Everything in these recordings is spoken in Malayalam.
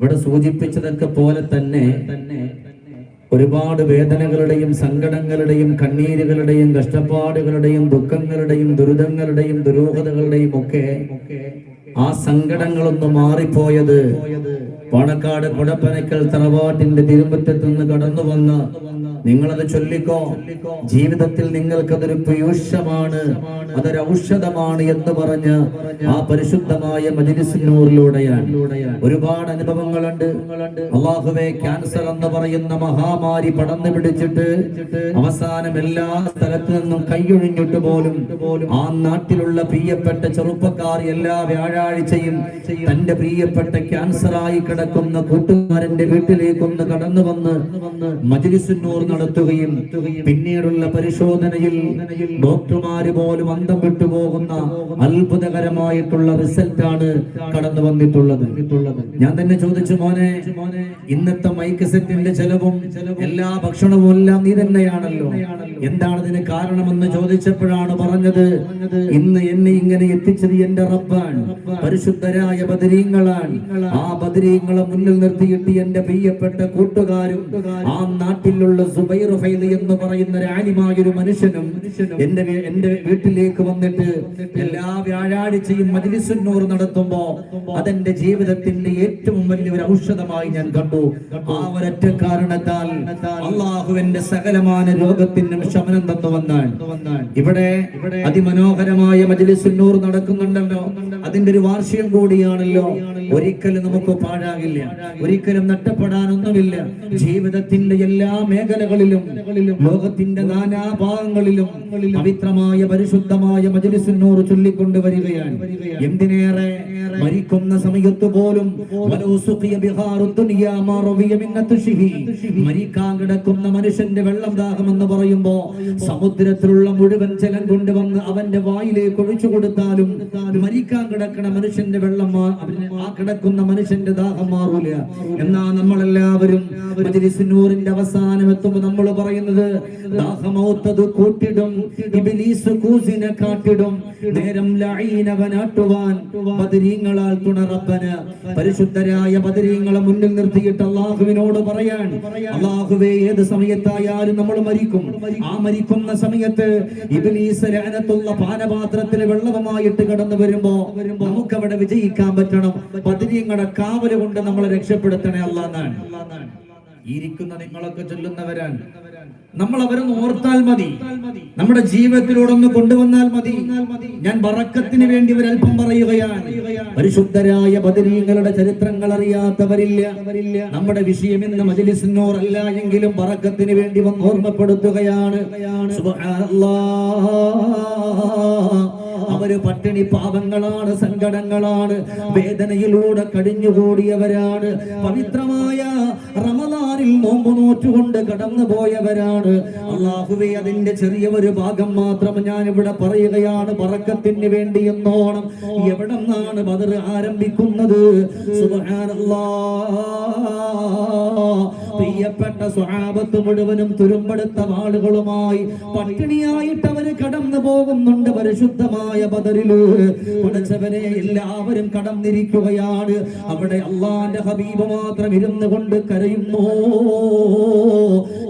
ഇവിടെ സൂചിപ്പിച്ചതൊക്കെ പോലെ തന്നെ തന്നെ ഒരുപാട് വേദനകളുടെയും സങ്കടങ്ങളുടെയും കണ്ണീരുകളുടെയും കഷ്ടപ്പാടുകളുടെയും ദുഃഖങ്ങളുടെയും ദുരിതങ്ങളുടെയും ദുരൂഹതകളുടെയും ഒക്കെ ആ സങ്കടങ്ങളൊന്ന് മാറിപ്പോയത് പാണക്കാട് കുടപ്പനക്കൽ തറവാട്ടിന്റെ തിരുമുറ്റത്ത് നിന്ന് കടന്നു വന്ന് നിങ്ങളത് ചൊല്ലിക്കോ? ജീവിതത്തിൽ നിങ്ങൾക്കതൊരു പീയൂഷമാണ്. അതൊരു ഔഷധമാണ് എന്ന് പറഞ്ഞ് ആ പരിശുദ്ധമായ മജിലിസിനൂറിലൂടെയാണ്. ഒരുപാട് അനുഭവങ്ങളുണ്ട്. അള്ളാഹുവെ ക്യാൻസർ എന്ന് പറയുന്ന മഹാമാരി പടന്നു പിടിച്ചിട്ട് അവസാനം എല്ലാ സ്ഥലത്തു നിന്നും കൈയൊഴിഞ്ഞിട്ട് പോലും ആ നാട്ടിലുള്ള പ്രിയപ്പെട്ട ചെറുപ്പക്കാർ എല്ലാ വ്യാഴാഴ്ചയും തന്റെ പ്രിയപ്പെട്ട ക്യാൻസറായി കിടക്കുന്ന കൂട്ടുകാരന്റെ വീട്ടിലേക്കൊന്ന് കടന്നു വന്ന് മജിലിസിനൂർ നടത്തുകയും പിന്നീടുള്ള പരിശോധനയിൽ ഡോക്ടർമാര് പോലും അന്തം വിട്ടുപോകുന്ന അത്ഭുതകരമായിട്ടുള്ള ആണ് കടന്നു വന്നിട്ടുള്ളത് ഞാൻ തന്നെ ചോദിച്ചു മോനെ ഇന്നത്തെ മൈക്ക് സെറ്റിന്റെ ചെലവും എല്ലാ ഭക്ഷണവും എല്ലാം നീ തന്നെയാണല്ലോ. എന്താണ് ഇതിന് കാരണമെന്ന് ചോദിച്ചപ്പോഴാണ് പറഞ്ഞത് ഇന്ന് എന്നെ ഇങ്ങനെ എത്തിച്ചത് എന്റെ റബ്ബാണ് പരിശുദ്ധരായ ബദരീങ്ങളാണ്. ആ ബദരീങ്ങളെ മുന്നിൽ നിർത്തിയിട്ട് എന്റെ പ്രിയപ്പെട്ട കൂട്ടുകാരും ആ നാട്ടിലുള്ള സുബൈർ എന്ന് പറയുന്ന ഒരു ആലിമായ ഒരു മനുഷ്യനും എന്റെ എന്റെ എന്റെ വീട്ടിലേക്ക് വന്നിട്ട് എല്ലാ വ്യാഴാഴ്ചയും മജ്ലിസുന്നൂർ നടത്തുമ്പോ അതെന്റെ ജീവിതത്തിന്റെ ഏറ്റവും വലിയ ഒരു ഔഷധമായി ഞാൻ കണ്ടു. ആ ഒരൊറ്റ കാരണത്താൽ അള്ളാഹുവിന്റെ സകലമാന രോഗത്തിനും ശമനം തന്നു വന്നാൽ ഇവിടെ അതിമനോഹരമായ മജ്ലിസുന്നൂർ നടക്കുന്നുണ്ടല്ലോ. അതിന്റെ ഒരു വാർഷികം കൂടിയാണല്ലോ. ഒരിക്കലും നമുക്ക് പാഴാകില്ല. ഒരിക്കലും നഷ്ടപ്പെടാനൊന്നുമില്ല. ജീവിതത്തിന്റെ എല്ലാ മേഖലകളിലും ലോകത്തിന്റെ നാനാഭാഗങ്ങളിലും പവിത്രമായ പരിശുദ്ധമായ മജലിസിനോട് ചൊല്ലിക്കൊണ്ട് വരികയാണ് എന്തിനേറെ മരിക്കുന്ന സമയത്ത് പോലും. മരിക്കാൻ കിടക്കുന്ന മനുഷ്യന്റെ വെള്ളം ദാഹമെന്ന് പറയുമ്പോ സമുദ്രത്തിലുള്ള മുഴുവൻ ജലം കൊണ്ടുവന്ന് അവന്റെ വായിലേക്ക് ഒഴിച്ചു കൊടുത്താലും മരിക്കാൻ കിടക്കുന്ന മനുഷ്യന്റെ വെള്ളം ആ കിടക്കുന്ന മനുഷ്യന്റെ ദാഹം മാറൂല എന്നാ നമ്മളെല്ലാവരും മജലിസിനൂറിന്റെ അവസാനം എത്തുമ്പോൾ നമ്മൾ പറയുന്നത് ദാഹമൗത്തത് കൂട്ടിടും കാട്ടിടും നേരം ലഈനവനാട്ടുവാൻ ബദരീങ്ങളാൽ തുണറപ്പന്. പരിശുദ്ധരായ ബദരീങ്ങളെ മുന്നിൽ നിർത്തിയിട്ട് അള്ളാഹുവിനോട് പറയാൻ. അള്ളാഹുവെ ഏത് സമയത്തായാലും നമ്മൾ മരിക്കും. ആ മരിക്കുന്ന സമയത്ത് ഇബ്ലീസ് ലഅനത്തുള്ള പാനപാത്രത്തിൽ വെള്ളവുമായിട്ട് കടന്നു വരുമ്പോ നമുക്ക് അവിടെ വിജയിക്കാൻ പറ്റണം. ബദരീങ്ങളുടെ കാവൽ കൊണ്ട് നമ്മളെ രക്ഷപ്പെടുത്തണേ അള്ളാന്നാണ് ഇരിക്കുന്ന നിങ്ങളൊക്കെ ചൊല്ലുന്നവരാണ്. നമ്മൾ അവരൊന്ന് ഓർത്താൽ മതി. നമ്മുടെ ജീവിതത്തിലൂടെ ഒന്ന് കൊണ്ടുവന്നാൽ മതി. ഞാൻ വറക്കത്തിന് വേണ്ടി ഒരല്പം പറയുകയാണ്. പരിശുദ്ധരായ ബദരീങ്ങളുടെ ചരിത്രങ്ങൾ അറിയാത്തവരില്ല. നമ്മുടെ വിഷയം ഇന്ന് മജലിസിനോറല്ല എങ്കിലും വറക്കത്തിന് വേണ്ടി വന്ന് ഓർമ്മപ്പെടുത്തുകയാണ്. അവർ പട്ടിണി പാപങ്ങളാണ് സങ്കടങ്ങളാണ് വേദനയിലൂടെ കടിഞ്ഞുകൂടിയവരാണ്. പവിത്രമായ നോമ്പ് നോറ്റുകൊണ്ട് കടന്നു പോയവരാണ് അള്ളാഹുവെ അതിന്റെ ചെറിയ ഒരു ഭാഗം മാത്രം ഞാൻ ഇവിടെ പറയുകയാണ്. പറക്കത്തിന് വേണ്ടി എന്നോണം എവിടെ നിന്നാണ് ബദർ ആരംഭിക്കുന്നത്. പ്രിയപ്പെട്ട സ്വഹാബത്ത് മുഴുവനും തുരുമ്പെടുത്ത ആളുകളുമായി പട്ടിണിയായിട്ട് അവർ കടന്നു പോകുന്നുണ്ട് പരിശുദ്ധമായ ബദറിൽ. പഠിച്ചവരെ എല്ലാവരും കടന്നിരിക്കുകയാണ്. അവിടെ അള്ളാന്റെ ഹബീബ് മാത്രം ഇരുന്നു കൊണ്ട് കരയുന്നു.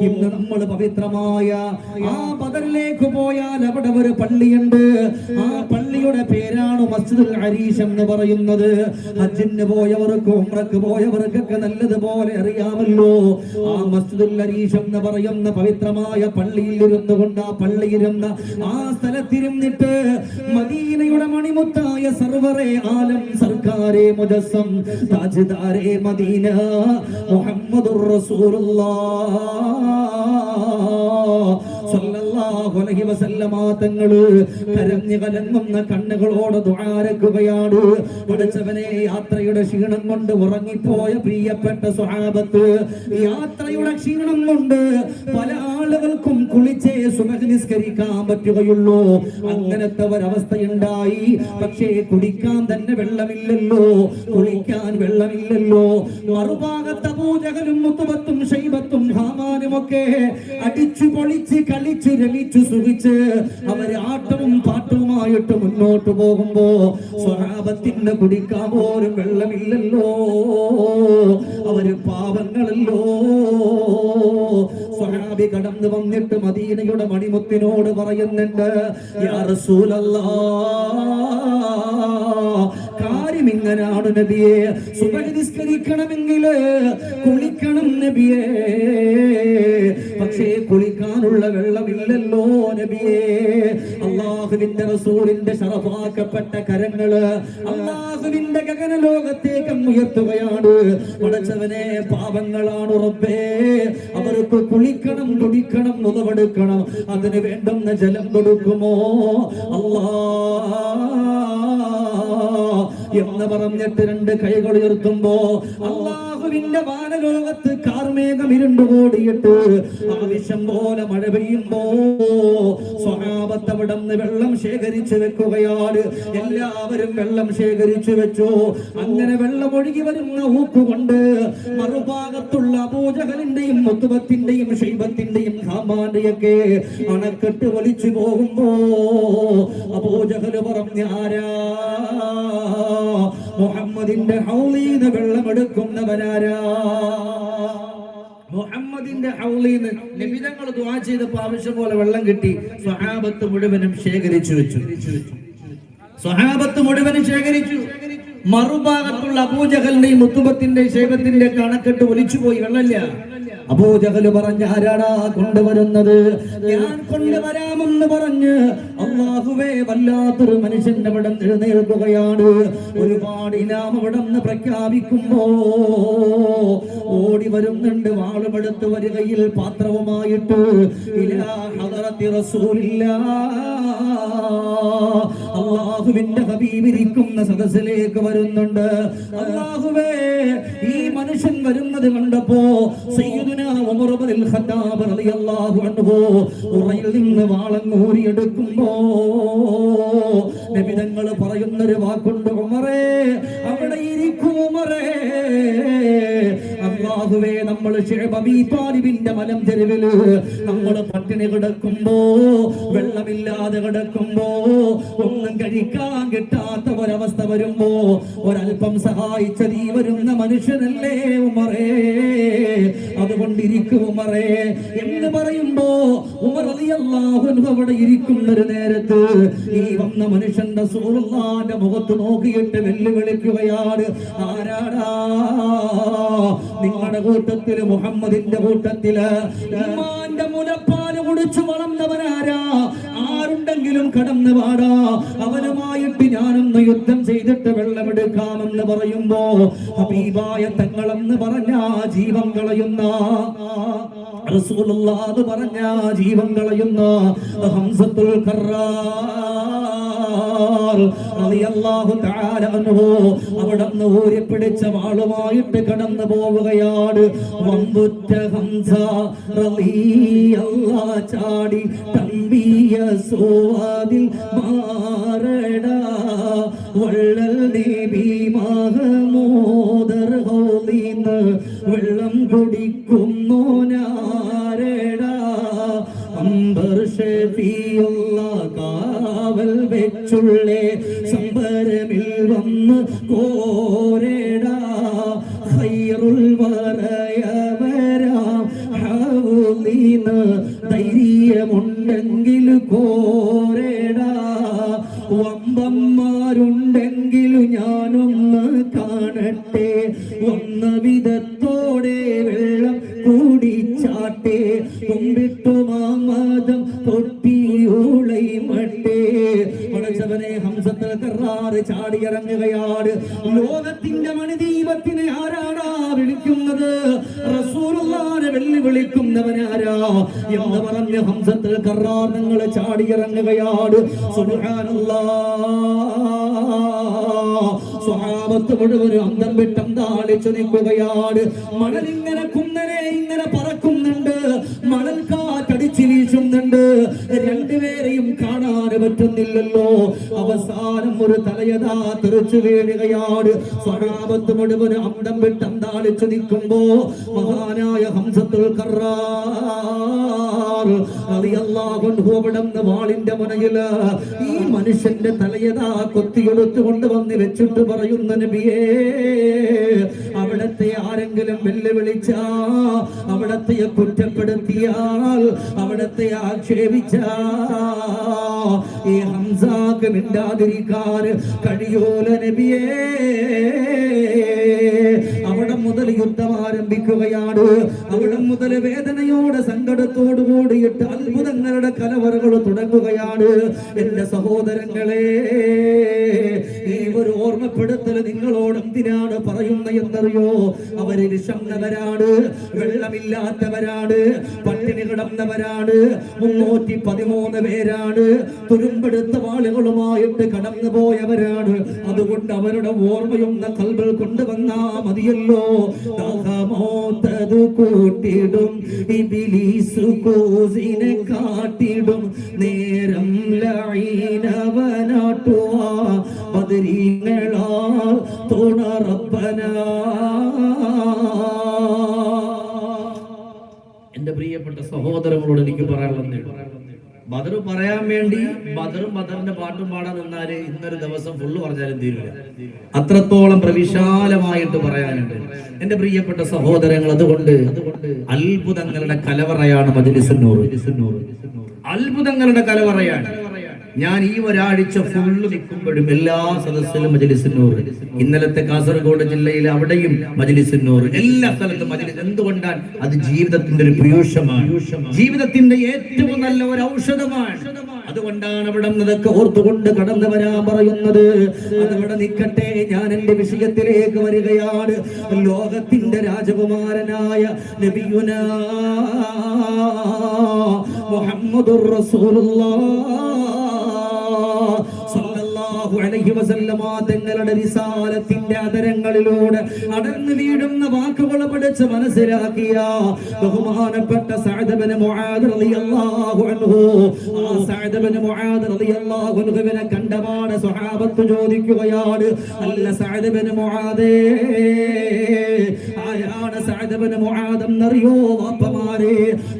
ഇന്ന് നമ്മൾ പവിത്രമായ ആ ബദറിലേക്ക് പോയാൽ അവിടെ ഒരു പള്ളിയുണ്ട്. ആ പള്ളിയുടെ പേരാണ് മസ്ജിദുൽ ഹരീഷ് എന്ന് പറയുന്നത്. ഹജ്ജിന് പോയവർക്ക് ഉംറക്ക് പോയവർക്കൊക്കെ നല്ലതുപോലെ അറിയാമല്ലോ. ആ മസ്ജിദുൽ അരീഷ് എന്ന് പറയുന്ന പവിത്രമായ പള്ളിയിൽ ഇരുന്നു കൊണ്ട് ആ പള്ളിയിരുന്ന ആ സ്ഥലത്തിരുന്നിട്ട് മദീനയുടെ മണിമുത്തായ സർവറെ ആലം സർക്കാരെ മുജസ്സം താജ്ദാരെ മദീന മുഹമ്മദുർ റസൂലുള്ളാഹ് അലൈഹി വസല്ലമ തങ്ങൾ കരഞ്ഞു കലങ്ങുന്ന കണ്ണുകളോട് ദുആരക്കുകയാണ് പഠിച്ചവനെ യാത്രയുടെ ക്ഷീണം കൊണ്ട് ഉറങ്ങിപ്പോയ പ്രിയപ്പെട്ട സ്വഹാബത്ത് യാത്രയുടെ ക്ഷീണം കൊണ്ട് പല ആളുകൾക്കും കുളിച്ചേ സുബഹ് നിസ്കരിക്കാൻ പറ്റുകയുള്ളൂ. അങ്ങനത്തെ ഒരവസ്ഥയുണ്ടായി പക്ഷേ കുടിക്കാൻ തന്നെ വെള്ളമില്ലല്ലോ. കുളിക്കാൻ വെള്ളമില്ലല്ലോ. മറുഭാഗത്ത് പൂജകരും മുത്തുബത്തും ഷൈബത്തും ഹാമാനും ഒക്കെ അടിച്ചു പൊളിച്ച് കളിച്ച് രമിച്ചു സുഖിച്ച് അവർ ആട്ടവും പാട്ടവുമായിട്ട് മുന്നോട്ട് പോകുമ്പോ സ്വഹാബത്തിന് കുടിക്കാൻ പോലും വെള്ളമില്ലല്ലോ. അവർ പാവങ്ങളല്ലോ സ്വഹാബി കടന്നു വന്നിട്ട് മദീനയുടെ മണിമുത്തിനോട് പറയുന്നുണ്ട് യാ റസൂലല്ലാ കാര്യം ഇങ്ങനാണ് നബിയെ സുബഹി നിസ്കരിക്കണമെങ്കിൽ കുളിക്കണം നബിയെ. പക്ഷേ കുളിക്കാനുള്ള വെള്ളമില്ലല്ലോ നബിയെ. അള്ളാഹുവിന്റെ റസൂലിന്റെ ശറഫാക്കപ്പെട്ട കരങ്ങൾ അള്ളാഹുവിന്റെ ഗഗന ലോകത്തേക്ക് ഉയർത്തുകയാണ്. പടച്ചവനെ പാപങ്ങളാണ് ഉറപ്പേ അവർക്ക് കുളിക്കണം കുടിക്കണം നുതവെടുക്കണം അതിന് വേണ്ടുന്ന ജലം കൊടുക്കുമോ? അല്ലാ. എന്ന് പറഞ്ഞിട്ട് രണ്ട് കൈകൾ ഉയർത്തുമ്പോ അള്ളാഹുവിന്റെ വാനലോകത്ത് കാർമേഘം ഇരുണ്ടു കൂടിയിട്ട് ആവശ്യം പോലെ മഴ പെയ്യുമ്പോ സ്വഹാബത്ത് അവിടെ വെള്ളം ശേഖരിച്ചു വെക്കുകയാണ്. എല്ലാവരും വെള്ളം ശേഖരിച്ചു വെച്ചു. അങ്ങനെ വെള്ളം ഒഴുകി വരുന്ന ഊക്കുകൊണ്ട് മറുഭാഗത്തുള്ള പൂജകളിന്റെയും മുത്തുബത്തിന്റെയും ശൈവത്തിന്റെയും ഹാമാന്റെയൊക്കെ അണക്കെട്ട് വലിച്ചു പോകുമ്പോ അപൂജകൾ പറഞ്ഞ ആരാ? മുഹമ്മദിന്റെ ഹൗലീന്ന് വെള്ളമെടുക്കുന്നവനാരാ? മുഹമ്മദിന്റെ ഹൗലീന്ന് നിബിതങ്ങൾ ദ്വാ ചെയ്തപ്പോ ആവശ്യം പോലെ വെള്ളം കിട്ടി. സ്വഹാബത്ത് മുഴുവനും ശേഖരിച്ചു വെച്ചു. സ്വഹാബത്ത് മുഴുവനും ശേഖരിച്ചു. മറുഭാഗത്തുള്ള അബൂജഹലിന്റെയും മുത്തുബത്തിന്റെയും ശൈബത്തിന്റെ കണക്കെട്ട് ഒലിച്ചുപോയി വെള്ളമില്ല. അബൂജഹൽ പറഞ്ഞ ആരാടാ കൊണ്ടുവരുന്നത്? ഞാൻ കൊണ്ടുവരാമെന്ന് പറഞ്ഞ് അള്ളാഹുവേ വല്ലാത്തൊരു മനുഷ്യന്റെ അവിടെ എഴുന്നേൽക്കുകയാണ്. ഒരുപാട് ഇനാം അവിടെ നിന്ന് പ്രഖ്യാപിക്കുമ്പോ ഓടി വരുന്നുണ്ട്. വാളുമെടുത്ത് വരികയിൽ പാത്രവുമായിട്ട്. ഇലാ ഹദറത്തി റസൂലില്ലാ. അള്ളാഹുവിന്റെ ഹബീബിരിക്കുന്ന സദസ്സിലേക്ക് വരുന്നുണ്ട്. അള്ളാഹുവേ ഈ മനുഷ്യൻ വരുന്നത് കണ്ടപ്പോ ഉറയിൽ നിന്ന് വാളങ്ങൂരിയെടുക്കുമ്പോ നബിതങ്ങൾ പറയുന്നൊരു വാക്കുണ്ട് ഉമറേ അവിടെ ഇരിക്കും ഉമറേ. അള്ളാഹുവേ നമ്മൾ താലിബിന്റെ മലം തെരുവിൽ നമ്മൾ പട്ടിണി കിടക്കുമ്പോ വെള്ളമില്ലാതെ കിടക്കുമ്പോ ഒന്നും കഴിക്കാൻ കിട്ടാത്ത ഒരവസ്ഥ വരുമ്പോ ഒരൽപ്പം സഹായിച്ച നീ വരുന്ന മനുഷ്യനല്ലേ ഉമറേ? അതുകൊണ്ടിരിക്കും ഉമറേ. എന്ന് പറയുമ്പോ ഉമർ അവിടെ ഇരിക്കുന്ന ഒരു നേരത്ത് ഈ വന്ന മനുഷ്യന്റെ സൂറുള്ളാന്റെ മുഖത്ത് നോക്കിയിട്ട് വെല്ലുവിളിക്കുകയാണ് ആരാടാ? നിങ്ങളുടെ കൂട്ടത്തിൽ മുഹമ്മദിന്റെ കൂട്ടത്തിൽ. ഉമ്മാന്റെ മുലപ്പാൽ കുടിച്ചു വളർന്നവനാരാ? ആരുണ്ടെങ്കിലും കടന്നു പാടാ അവനുമായിട്ട് ഞാനൊന്ന് യുദ്ധം ചെയ്തിട്ട് വെള്ളമെടുക്കാമെന്ന് പറയുമ്പോ ഹബീബായ തങ്ങളെന്ന് പറഞ്ഞ ജീവൻ കളയുന്ന റസൂലുള്ളാഹ് പറഞ്ഞ ജീവൻ കളയുന്ന ഹംസത്തുൽ കറാർ തആല അൻഹു അവിടുന്ന് ഊരിപ്പിടിച്ച വാളുമായിട്ട് കടന്നു പോവുകയാണ്. വമ്പുറ്റ ഹംസ ചാടി തമ്പിയ സോവാതിൽ മാറട. വള്ളൽ നബി മഹമൂദർ ഹൗലിന്ന് വെള്ളം കുടിക്കുന്നോനാരടാ അംബർ ഷഫിയുള്ള കാവൽ വെച്ചുള്ളേ സംബരമിൽ വന്ന് കോരടാ. ഖൈറുൽ വറയവരാം ഹൗലീന്ന് ധൈര്യമുണ്ടെങ്കിൽ കോരടാ. വമ്പന്മാരുണ്ടെങ്കിൽ ഞാനൊന്ന് കാണട്ടെ ഒന്ന വിധത്തോടെ വെള്ളം കൂടിച്ചാട്ടെ. നിങ്ങൾ ചാടിയിറങ്ങുകയാണ് സ്വഭാവത്ത് മുഴുവനും അന്തം വിട്ടം താളിച്ചു നിൽക്കുകയാണ്. മണലിങ്ങനെ കുന്നനെ ഇങ്ങനെ പറക്കുന്നുണ്ട്. മണൽ തെളിച്ചു വീശുന്നുണ്ട് രണ്ടുപേരെയും കാണാൻ പറ്റുന്നില്ലല്ലോ. അവസാനം ഒരു തലയതാ തെറിച്ചു വീഴുകയാണ്. സ്വഭാവത്ത് മുഴുവൻ അന്തം വിട്ട് അന്താളിച്ചു നിൽക്കുമ്പോ മഹാനായ ഹംസത്തുൽ അവിടുന്ന് വാളിന്റെ മുനയിൽ ഈ മനുഷ്യന്റെ തലയതാ കൊത്തിയെടുത്ത് കൊണ്ടുവന്ന് വെച്ചിട്ട് പറയുന്ന നബിയേ അവിടത്തെ ആരെങ്കിലും വെല്ലുവിളിച്ചാ അവിടത്തെ കുറ്റപ്പെടുത്തിയാൽ അവിടത്തെ ആക്ഷേപിച്ച. ഈ ഹംസാക്ക് മിണ്ടാതിരിക്കാൻ കഴിയൂല നബിയേ. മുതൽ യുദ്ധം ആരംഭിക്കുകയാണ് അവിടെ മുതൽ വേദനയോടെ സങ്കടത്തോടു കൂടിയിട്ട് അത്ഭുതങ്ങളുടെ കലവറകൾ തുടങ്ങുകയാണ്. എന്റെ സഹോദരങ്ങളെ ഈ ഒരു ഓർമ്മപ്പെടുത്തൽ നിങ്ങളോട് എന്തിനാണ് പറയുന്ന എന്നറിയോ? അവർ വിഷന്നവരാണ് വെള്ളമില്ലാത്തവരാണ് പട്ടിണി കിടന്നവരാണ് മുന്നൂറ്റി പതിമൂന്ന് പേരാണ് തുരുമ്പെടുത്ത വാളുകളുമായിട്ട് കടന്നു പോയവരാണ് അതുകൊണ്ട് അവരുടെ ഓർമ്മയുന്ന കൽബിൽ കൊണ്ടുവന്നാ മതിയല്ലോ. ദാഹമോത്തത് കൂട്ടിടും ഇബിലീസ് കൂസിനെ കാട്ടിടും. നേരം ലൈനവനാട്ടുവാ ബദരീങ്ങളാൽ തുണറപ്പന. എന്റെ പ്രിയപ്പെട്ട സഹോദരങ്ങളോട് എനിക്ക് പറയാനുള്ളത് ബദർ പറയാൻ വേണ്ടി ബദറും ബദറിന്റെ പാട്ടും പാടാൻ നിന്നാൽ ഇന്നൊരു ദിവസം ഫുള്ള് പറഞ്ഞാലും തീരില്ല അത്രത്തോളം പ്രവിശാലമായിട്ട് പറയാനുണ്ട്. എന്റെ പ്രിയപ്പെട്ട സഹോദരങ്ങൾ അതുകൊണ്ട് അത്ഭുതങ്ങളുടെ കലവറയാണ് മജലിസുന്നൂർ. അത്ഭുതങ്ങളുടെ കലവറയാണ്. ഞാൻ ഈ ഒരാഴ്ച ഫുള്ള് നിൽക്കുമ്പോഴും എല്ലാ സദസ്സിലും മജലിസിന്നൂർ. ഇന്നലത്തെ കാസർഗോഡ് ജില്ലയിൽ അവിടെയും മജലിസിന്നൂർ. എല്ലാ സ്ഥലത്തും മജലിസ്. എന്തുകൊണ്ടാണ്? അത് ജീവിതത്തിന്റെ ഒരു പീയൂഷമാണ്. ജീവിതത്തിന്റെ ഏറ്റവും നല്ല ഒരു ഔഷധമാണ്. അതുകൊണ്ടാണ് അവിടെ നിന്നതൊക്കെ ഓർത്തുകൊണ്ട് കടന്നു വരാൻ പറയുന്നത്. അതവിടെ നിൽക്കട്ടെ ഞാൻ എന്റെ വിഷയത്തിലേക്ക് വരികയാണ്. ലോകത്തിന്റെ രാജകുമാരനായ നബിയുന മുഹമ്മദുർ റസൂലുള്ളാഹ് സല്ലല്ലാഹു അലൈഹി വസല്ലമ തങ്ങളുടെ റിസാലത്തിന്റെ അതരങ്ങളിലൂടെ അടർന്നു വീഴുന്ന വാക്കുകൾ പഠിച്ച് മനസ്സിലാക്കിയ ബഹുമാനപ്പെട്ട സഅദ് ഇബ്നു മുആദ് റളിയല്ലാഹു അൻഹു. ആ സഅദ് ഇബ്നു മുആദ് റളിയല്ലാഹു അൻഹുവിനെ കണ്ടപാട് സ്വഹാബത്ത് ചോദിക്കുകയാണ് അല്ല സഅദ് ഇബ്നു മുആദേ ആരാണ് സഅദ് ഇബ്നു മുആദ് എന്നറിയോ വാപ്പമാരെ?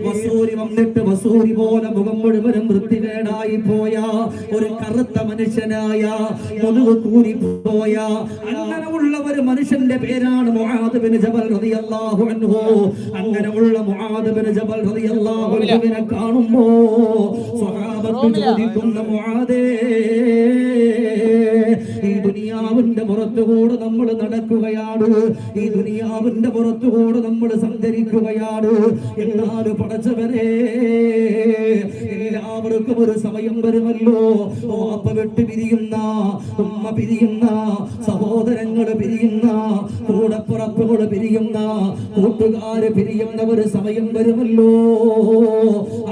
വസൂരി വന്നിട്ട് വസൂരി പോലെ മുഖം മുഴുവനും വൃത്തികേടായി പോയ ഒരു കറുത്ത മനുഷ്യനായ കൂരി പോയ. അങ്ങനെ ഒരു മനുഷ്യന്റെ പേരാണ് മുആദ് ബിൻ ജബൽ റളിയല്ലാഹു അൻഹു. അങ്ങനെയുള്ള ബിൻ ജബൽ റളിയല്ലാഹു അൻഹുവിനെ കാണുമ്പോ സ്വഹാബത്ത് ചോദിക്കുന്ന മുആദേ ഈ ദുനിയാവിന്റെ പുറത്തുകൂടെ നമ്മൾ നടക്കുകയാണ്. ഈ ദുനിയാവിന്റെ പുറത്തുകൂടെ നമ്മൾ സഞ്ചരിക്കുകയാണ്. എന്നാലും പടച്ചവരെ എല്ലാവർക്കും ഒരു സമയം വരുമല്ലോ. ഓ അപ്പ വിട്ട് പിരിയുന്ന ഉമ്മ പിരിയുന്ന സഹോദരങ്ങൾ പിരിയുന്ന കൂടപ്പുറപ്പുകൾ പിരിയുന്ന കൂട്ടുകാര് പിരിയുന്ന ഒരു സമയം വരുമല്ലോ.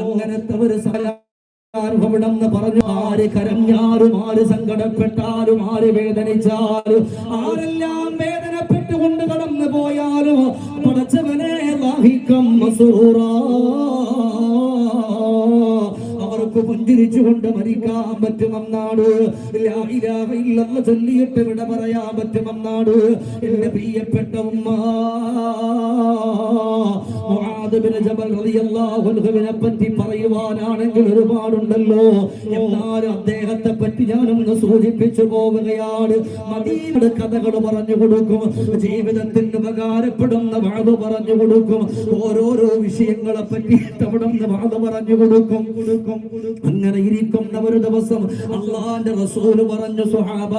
അങ്ങനത്തെ ഒരു സമയം അവിടെന്ന് പറഞ്ഞു ആര് കരഞ്ഞാലും ആര് സങ്കടപ്പെട്ടാലും ആര് വേദനിച്ചാലും ആരെല്ലാം വേദനപ്പെട്ടുകൊണ്ട് കടന്നു പോയാലും പടച്ചവനെ വാഹിക്കം അവർക്ക് പുഞ്ചിരിച്ചുകൊണ്ട് മരിക്കാൻ പറ്റുമെന്നാട് ഇല്ലല്ലാഹ് ചൊല്ലിയിട്ട് വിട പറയാൻ പറ്റുമെന്നാട് എന്റെ പ്രിയപ്പെട്ട ഉമ്മ പറ്റി പറയുവാനാണെങ്കിൽ ഒരുപാടുണ്ടല്ലോ. എന്നാലും അദ്ദേഹത്തെ പറ്റി ഞാനൊന്ന് സൂചിപ്പിച്ചു പോവുകയാണ്. മദീനയുടെ കഥകൾ പറഞ്ഞു കൊടുക്കും. ജീവിതത്തിന് ഉപകാരപ്പെടുന്ന വാത് പറഞ്ഞു കൊടുക്കും. ഓരോരോ വിഷയങ്ങളെ പറ്റി അവിടുന്ന് വാത് പറഞ്ഞു കൊടുക്കും കൊടുക്കും. അങ്ങനെ ഇരിക്കുന്ന ഒരു ദിവസം അള്ളാന്റെ റസൂൽ പറഞ്ഞു സുഹാബ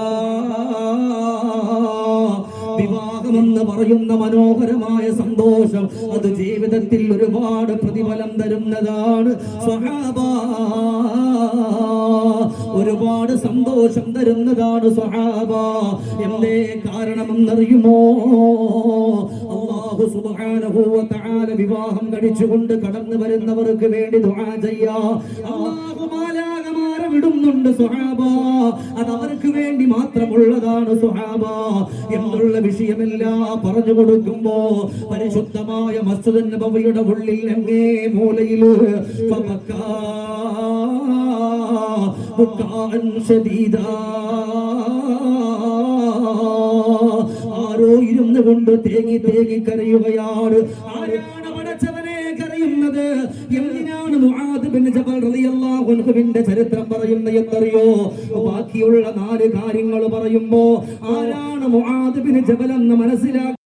വിവാഹമെന്ന് പറയുന്ന മനോഹരമായ സന്തോഷം. അത് ജീവിതത്തിൽ ഒരുപാട് പ്രതിഫലം തരുന്നതാണ്. സ്വഹാബ ഒരുപാട് സന്തോഷം തരുന്നതാണ് സ്വഹാബ. എന്തേ കാരണമെന്നറിയുമോ? അള്ളാഹു സുബ്ഹാനഹു വിവാഹം കഴിച്ചുകൊണ്ട് കടന്നു വരുന്നവർക്ക് വേണ്ടി ദുആ ചെയ്യാ. വിടുന്നുണ്ട് സുഹാബ. അത് അവർക്ക് വേണ്ടി മാത്രമുള്ളതാണ് സുഹാബ. എന്നുള്ള വിഷയമെല്ലാം പറഞ്ഞു കൊടുക്കുമ്പോ പരിശുദ്ധമായ മസ്ജിദ് നബവിയുടെ ഉള്ളിൽ അങ്ങേ മൂലയിൽ. ആരോ ഇരുന്ന് കൊണ്ട് തേങ്ങി തേങ്ങി കരയുകയാണ്. പടച്ചവനെ കരയുന്നത് എന്തിനാണ് ചരിത്രം പറയുന്നത് എന്നറിയോ? ബാക്കിയുള്ള നാല് കാര്യങ്ങൾ പറയുമ്പോ ആരാണ് മുആദ് ബിൻ ജബൽ എന്ന് മനസ്സിലാക്കി